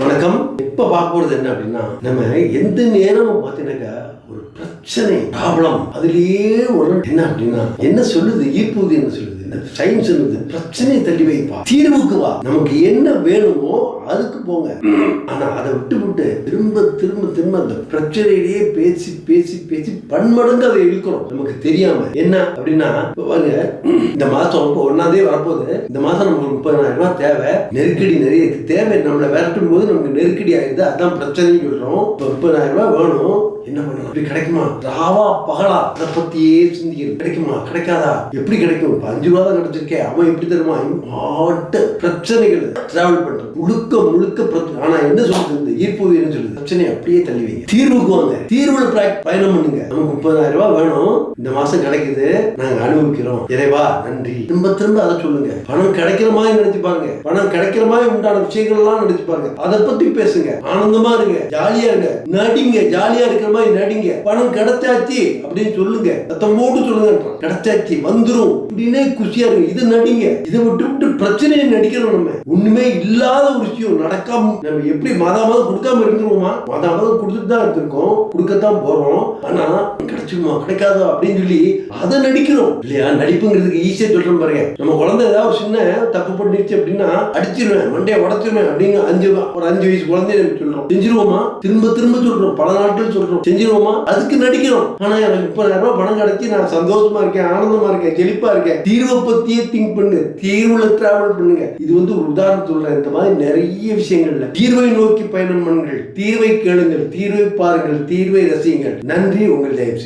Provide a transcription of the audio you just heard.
வணக்கம். இப்ப பார்க்க போறது என்ன அப்படின்னா நம்ம எந்த நேரமும் பார்த்தீங்கன்னாக்கா ஒரு பிரச்சனை ப்ராப்ளம் அதுலயே ஒரு என்ன அப்படின்னா என்ன சொல்லுது? ஈர்ப்புது என்ன சொல்லுது? இந்த சயின்ஸ் சொல்லுது பிரச்சனையை தள்ளி வைப்பா. தீர்வுக்கு வா நமக்கு என்ன வேணுமோ அதுக்கு போங்க. ஆனா அதை விட்டு விட்டு திரும்ப திரும்ப திரும்ப அந்த பிரச்சனையிலேயே பேசி பேசி பேசி பன்மடங்கு அதை இழுக்கிறோம். நமக்கு தெரியாம. என்ன அப்படின்னா பாருங்க இந்த மாசம் இப்போ ஒன்னாந்தே வரப்போகுது. இந்த மாசம் நமக்கு முப்பதாயிரம் ரூபாய் தேவை. நெருக்கடி நிறைய தேவை நம்மளை விரட்டும் போது நமக்கு நெருக்கடி ஆயிடுது. அதான் பிரச்சனைன்னு சொல்றோம். இப்போ முப்பதாயிரம் ரூபாய் வேணும். என்ன பண்ணலாம் இப்படி கிடைக்குமா? ராவா பகலா? அதை பத்தியே சிந்திக்கிறது. கிடைக்குமா? கிடைக்காதா? எப்படி கிடைக்கும்? இப்ப அஞ்சு ரூபா தான் கிடைச்சிருக்கேன் அவன் எப்படி தருமா? மாட்டு பிரச்சனைகள். டிராவல் பண்றது. முழுக்க முழுக்க பிரச்சனை ஆனா என்ன சொல்றது? இந்த ஈர்ப்பு என்ன சொல்றது? பிரச்சனையை அப்படியே தள்ளி வைங்க. தீர்வுக்கு வாங்க. தீர்வுல பயணம் பண்ணுங்க. நமக்கு முப்பதாயிரம் ரூபாய் வேணும். இந்த மாசம் கிடைக்குது. நாங்க அனுபவிக்கிறோம். இறைவா நன்றி. திரும்ப திரும்ப அதை சொல்லுங்க. பணம் கிடைக்கிற மாதிரி நினைச்சு பாருங்க. பணம் கிடைக்கிற மாதிரி உண்டான விஷயங்கள் எல்லாம் நினைச்சு பாருங்க. அதை பத்தி பேசுங்க. ஆனந்தமா இருங்க. ஜாலியா இருங்க. நடிங்க. ஜாலியா இருக்கிற மாதிரி நடிங்க. பணம் கிடைச்சாச்சு அப்படின்னு சொல்லுங்க. சத்தமோடு சொல்லுங்க கிடைச்சாச்சு வந்துரும். இப்படின்னே குஷியா இருக்கும் இது நடிங்க. இதை விட்டு விட்டு பிரச்சனையை நடிக்கிறோம் நம்ம. ஒண்ணுமே இல்லாத ஒரு விஷயம் நடக்காம நம்ம எப்படி மாதா மாதம் கொடுக்காம இருந்துருவோமா? மாதா மாதம் கொடுத்துட்டு தான் இருந்திருக்கோம். கொடுக்கத்தான் போறோம். ஆனா கிடைச்சுமா கிடைக்காதோ? அப்படின்னு சொல்லி அதை நடிக்கிறோம். இல்லையா? நடிப்புங்கிறதுக்கு ஈஸியாக சொல்றோம் பாருங்க. நம்ம குழந்தை ஏதாவது ஒரு சின்ன தப்பு பண்ணிடுச்சு அப்படின்னா அடிச்சிருவேன் மண்டையை உடச்சிருவேன் அப்படின்னு அஞ்சு ஒரு அஞ்சு வயசு குழந்தைய நம்ம சொல்றோம். செஞ்சிருவோமா? திரும்ப திரும்ப சொல்றோம். பல நாட்கள் சொல்றோம். செஞ்சிருவோமா? அதுக்கு நடிக்கிறோம். ஆனா எனக்கு முப்பதாயிரம் ரூபாய் பணம் கிடைச்சி நான் சந்தோஷமா இருக்கேன் ஆனந்தமா இருக்கேன் செழிப்பா இருக்கேன். தீர்வை பத்தியே திங்க் பண்ணுங்க தீர்வுல டிராவல் பண்ணுங்க. இது வந்து ஒரு உதாரணம் சொல்றேன். இந்த மாதிரி நிறைய விஷயங்கள்ல தீர்வை நோக்கி பயணம் பண்ணுங்கள். தீர்வை கேளுங்கள். தீர்வை பாருங்கள். தீர்வை ரசியுங்கள். நன்றி. உங்கள் தயவு